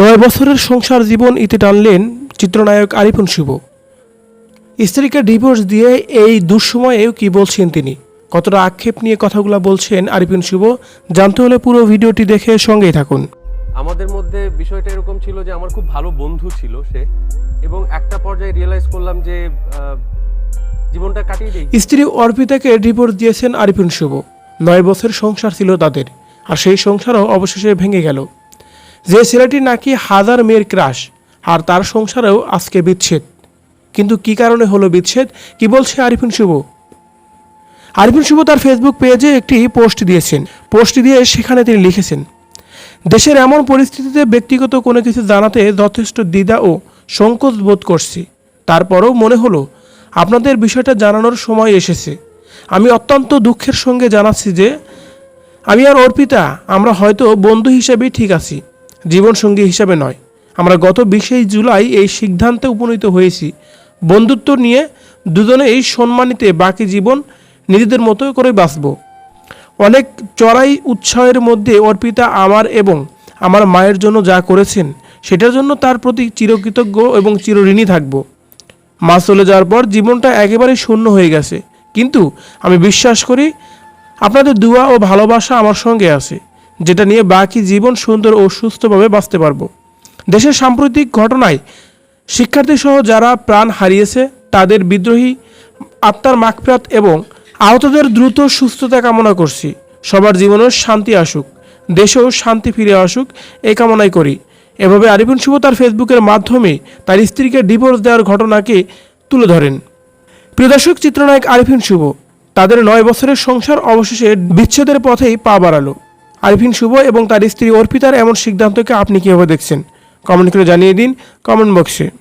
নয় বছরের সংসার জীবন ইতি টানলেন চিত্রনায়ক আরিফুন শুভ। স্ত্রীকে ডিভোর্স দিয়ে এই দুঃসময়েও কি বলছেন তিনি? কতটা আক্ষেপ নিয়ে কথাগুলো বলছেন আরিফুন শুভ? জানতে হলে পুরো ভিডিওটি দেখে সঙ্গেই থাকুন। আমাদের মধ্যে বিষয়টা এরকম ছিল যে আমার খুব ভালো বন্ধু ছিল সে এবং একটা পর্যায়ে রিয়েলাইজ করলাম যে জীবনটা কাটিয়ে দিই। স্ত্রী অর্পিতাকে ডিভোর্স দিয়েছেন আরিফুন শুভ। নয় বছর সংসার ছিল তাদের আর সেই সংসারও অবশেষে ভেঙে গেল। যে ছেলেটি নাকি হাজার মেয়ের ক্রাশ, আর তার সংসারেও আজকে বিচ্ছেদ। কিন্তু কি কারণে হলো বিচ্ছেদ? কি বলছে আরিফুন শুভ? আরিফুন শুভ তার ফেসবুক পেজে একটি পোস্ট দিয়েছেন। পোস্ট দিয়ে সেখানে তিনি লিখেছেন, দেশের এমন পরিস্থিতিতে ব্যক্তিগত কোনো কিছু জানাতে যথেষ্ট দ্বিধা ও সংকোচ বোধ করছি। তারপরও মনে হলো, আপনাদের বিষয়টা জানানোর সময় এসেছে। আমি অত্যন্ত দুঃখের সঙ্গে জানাচ্ছি যে, আমি আর অর্পিতা, আমরা হয়তো বন্ধু হিসেবেই ঠিক আছি। জীবনসঙ্গী হিসাবে নয়। আমরা গত বিশেই জুলাই এই সিদ্ধান্তে উপনীত হয়েছি। বন্ধুত্ব নিয়ে দুজনে এই সম্মানিতে বাকি জীবন নিজেদের মতো করে বাঁচব। অনেক চড়াই উৎসাহের মধ্যে অর্পিতা আমার এবং আমার মায়ের জন্য যা করেছেন, সেটার জন্য তার প্রতি চিরকৃতজ্ঞ এবং চিরঋণী থাকব। মা চলে যাওয়ার পর জীবনটা একেবারেই শূন্য হয়ে গেছে। কিন্তু আমি বিশ্বাস করি আপনাদের দোয়া ও ভালোবাসা আমার সঙ্গে আছে। যেটা নিয়ে বাকি জীবন সুন্দর ও সুস্থভাবে বাঁচতে পারব। দেশের সাম্প্রতিক ঘটনায় শিক্ষার্থী সহ যারা প্রাণ হারিয়েছে, তাদের বিদ্রোহী আত্মার মাগফিরাত এবং আহতদের দ্রুত সুস্থতা কামনা করছি। সবার জীবনেও শান্তি আসুক, দেশেও শান্তি ফিরে আসুক এই কামনাই করি। এভাবে আরিফুন শুভ তার ফেসবুকের মাধ্যমে তার স্ত্রীকে ডিভোর্স দেওয়ার ঘটনাকে তুলে ধরেন। প্রিয় দর্শক, চিত্রনায়ক আরিফিন শুভ, তাদের নয় বছরের সংসার অবশেষে বিচ্ছেদের পথেই পা বাড়ালো। আরিফিন শুভ এবং তার স্ত্রী অর্পিতার এমন সিদ্ধান্তকে আপনি কীভাবে দেখছেন? কমেন্ট করে জানিয়ে দিন কমেন্ট বক্সে